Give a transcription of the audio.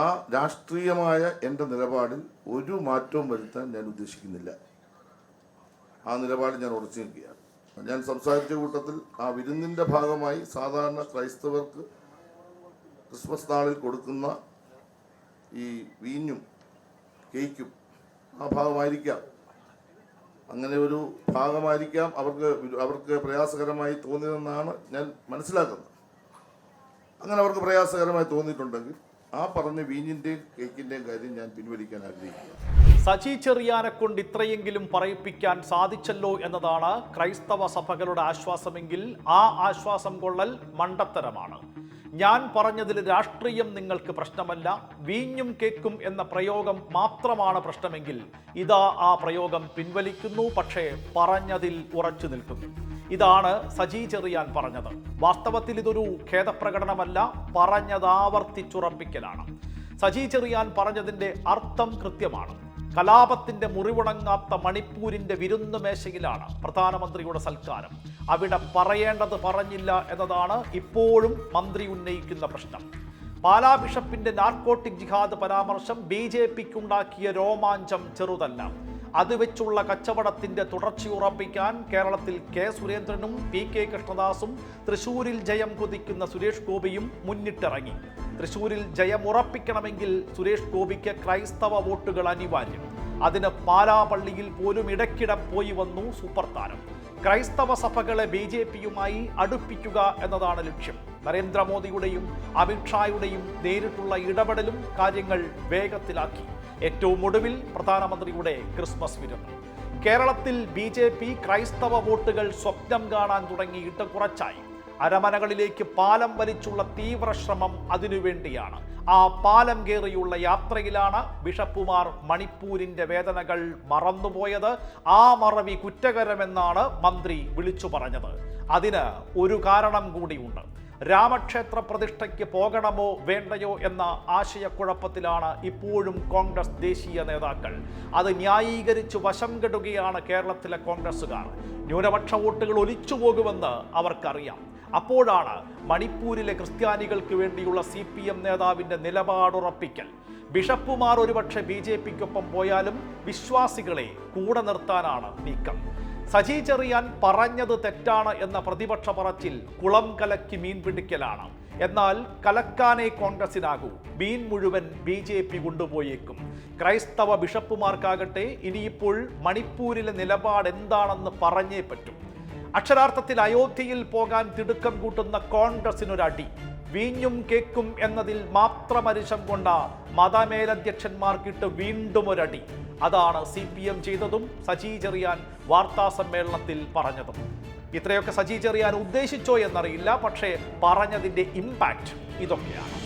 ആ രാഷ്ട്രീയമായ എന്റെ നിലപാടിൽ ഒരു മാറ്റവും വരുത്താൻ ഞാൻ ഉദ്ദേശിക്കുന്നില്ല. ആ നിലപാട് ഞാൻ ഉറച്ചു നിൽക്കുകയാണ്. ഞാൻ സംസാരിച്ച കൂട്ടത്തിൽ ആ വിരുന്നിന്റെ ഭാഗമായി സാധാരണ ക്രൈസ്തവർക്ക് ക്രിസ്മസ് നാളിൽ കൊടുക്കുന്ന ഈ വീഞ്ഞും കേക്കും ആ ഭാഗമായിരിക്കാം. അങ്ങനെ ഒരു ഭാഗമായിരിക്കാം അവർക്ക് അവർക്ക് പ്രയാസകരമായി തോന്നിയതെന്നാണ് ഞാൻ മനസ്സിലാക്കുന്നത്. അങ്ങനെ അവർക്ക് പ്രയാസകരമായി തോന്നിയിട്ടുണ്ടെങ്കിൽ ആ പറഞ്ഞ വീഞ്ഞിന്റെയും കേക്കിന്റെയും കാര്യം ഞാൻ പിൻവലിക്കാൻ ആഗ്രഹിക്കുന്നു. സജി ചെറിയാനെ കൊണ്ട് ഇത്രയെങ്കിലും പറയിപ്പിക്കാൻ സാധിച്ചല്ലോ എന്നതാണ് ക്രൈസ്തവ സഭകളുടെ ആശ്വാസമെങ്കിൽ ആ ആശ്വാസം കൊള്ളൽ മണ്ടത്തരമാണ്. ഞാൻ പറഞ്ഞതിൽ രാഷ്ട്രീയം നിങ്ങൾക്ക് പ്രശ്നമല്ല വീഞ്ഞും കേക്കും എന്ന പ്രയോഗം മാത്രമാണ് പ്രശ്നമെങ്കിൽ ഇതാ ആ പ്രയോഗം പിൻവലിക്കുന്നു പക്ഷേ പറഞ്ഞതിൽ ഉറച്ചു നിൽക്കുന്നു. ഇതാണ് സജി ചെറിയാൻ പറഞ്ഞത്. വാസ്തവത്തിൽ ഇതൊരു ഖേദപ്രകടനമല്ല പറഞ്ഞതാവർത്തിച്ചുറപ്പിക്കലാണ്. സജി ചെറിയാൻ പറഞ്ഞതിന്റെ അർത്ഥം കൃത്യമാണ്. കലാപത്തിന്റെ മുറിവുണങ്ങാത്ത മണിപ്പൂരിന്റെ വിരുന്ന് മേശയിലാണ് പ്രധാനമന്ത്രിയുടെ സൽക്കാരം. അവിടെ പറയേണ്ടത് പറഞ്ഞില്ല എന്നതാണ് ഇപ്പോഴും മന്ത്രി ഉന്നയിക്കുന്ന പ്രശ്നം. പാലാ ബിഷപ്പിന്റെ നാർക്കോട്ടിക് ജിഹാദ് പരാമർശം ബി ജെ പിക്കുണ്ടാക്കിയ രോമാഞ്ചം ചെറുതല്ല. അത് വെച്ചുള്ള കച്ചവടത്തിന്റെ തുടർച്ചയുറപ്പിക്കാൻ കേരളത്തിൽ കെ സുരേന്ദ്രനും പി കെ കൃഷ്ണദാസും തൃശൂരിൽ ജയം കൊതിക്കുന്ന സുരേഷ് ഗോപിയും മുന്നിട്ടിറങ്ങി. തൃശൂരിൽ ജയം ഉറപ്പിക്കണമെങ്കിൽ സുരേഷ് ഗോപിക്ക് ക്രൈസ്തവ വോട്ടുകൾ അനിവാര്യം. അതിന് പാലാപള്ളിയിൽ പോലും ഇടയ്ക്കിടെ പോയി വന്നു സൂപ്പർ താരം. ക്രൈസ്തവ സഭകളെ ബി ജെ പിയുമായി അടുപ്പിക്കുക എന്നതാണ് ലക്ഷ്യം. നരേന്ദ്രമോദിയുടെയും അമിത്ഷായുടെയും നേരിട്ടുള്ള ഇടപെടലും കാര്യങ്ങൾ വേഗത്തിലാക്കി. ഏറ്റവും ഒടുവിൽ പ്രധാനമന്ത്രിയുടെ ക്രിസ്മസ് വിരുന്ന്. കേരളത്തിൽ ബി ജെ പി ക്രൈസ്തവ വോട്ടുകൾ സ്വപ്നം കാണാൻ തുടങ്ങിയിട്ട് കുറച്ചായി. അരമനകളിലേക്ക് പാലം വലിച്ചുള്ള തീവ്ര ശ്രമം അതിനുവേണ്ടിയാണ്. ആ പാലം കയറിയുള്ള യാത്രയിലാണ് ബിഷപ്പുമാർ മണിപ്പൂരിന്റെ വേദനകൾ മറന്നുപോയത്. ആ മറവി കുറ്റകരമെന്നാണ് മന്ത്രി വിളിച്ചു പറഞ്ഞത്. അതിന് ഒരു കാരണം കൂടിയുണ്ട്. രാമക്ഷേത്ര പ്രതിഷ്ഠയ്ക്ക് പോകണമോ വേണ്ടയോ എന്ന ആശയക്കുഴപ്പത്തിലാണ് ഇപ്പോഴും കോൺഗ്രസ് ദേശീയ നേതാക്കൾ. അത് ന്യായീകരിച്ച് വശം കെടുകയാണ് കേരളത്തിലെ കോൺഗ്രസ്സുകാർ. ന്യൂനപക്ഷ വോട്ടുകൾ ഒലിച്ചു പോകുമെന്ന് അവർക്കറിയാം. അപ്പോഴാണ് മണിപ്പൂരിലെ ക്രിസ്ത്യാനികൾക്ക് വേണ്ടിയുള്ള സി പി എം നേതാവിന്റെ നിലപാടുറപ്പിക്കൽ. ബിഷപ്പുമാർ ഒരുപക്ഷെ ബി ജെ പിക്കൊപ്പം പോയാലും വിശ്വാസികളെ കൂടെ നിർത്താനാണ് നീക്കം. സജി ചെറിയാൻ പറഞ്ഞത് തെറ്റാണ് എന്ന പ്രതിപക്ഷ പറച്ചിൽ കുളം കലക്കി മീൻ പിടിക്കലാണ്. എന്നാൽ കലക്കാനേ കോൺഗ്രസിനാകൂ. മീൻ മുഴുവൻ ബി ജെ പി കൊണ്ടുപോയേക്കും. ക്രൈസ്തവ ബിഷപ്പുമാർക്കാകട്ടെ ഇനിയിപ്പോൾ മണിപ്പൂരിലെ നിലപാട് എന്താണെന്ന് പറഞ്ഞേ പറ്റും. അക്ഷരാർത്ഥത്തിൽ അയോധ്യയിൽ പോകാൻ തിടുക്കം കൂട്ടുന്ന കോൺഗ്രസിനൊരടി. വീഞ്ഞും കേക്കും എന്നതിൽ മാത്രമരിശം കൊണ്ട മതമേലധ്യക്ഷന്മാർക്കിട്ട് വീണ്ടും ഒരടി. അതാണ് സി പി എം ചെയ്തതും സജി ചെറിയാൻ വാർത്താ സമ്മേളനത്തിൽ പറഞ്ഞതും. ഇത്രയൊക്കെ സജി ചെറിയാൻ ഉദ്ദേശിച്ചോ എന്നറിയില്ല പക്ഷേ പറഞ്ഞതിന്റെ ഇമ്പാക്റ്റ് ഇതൊക്കെയാണ്.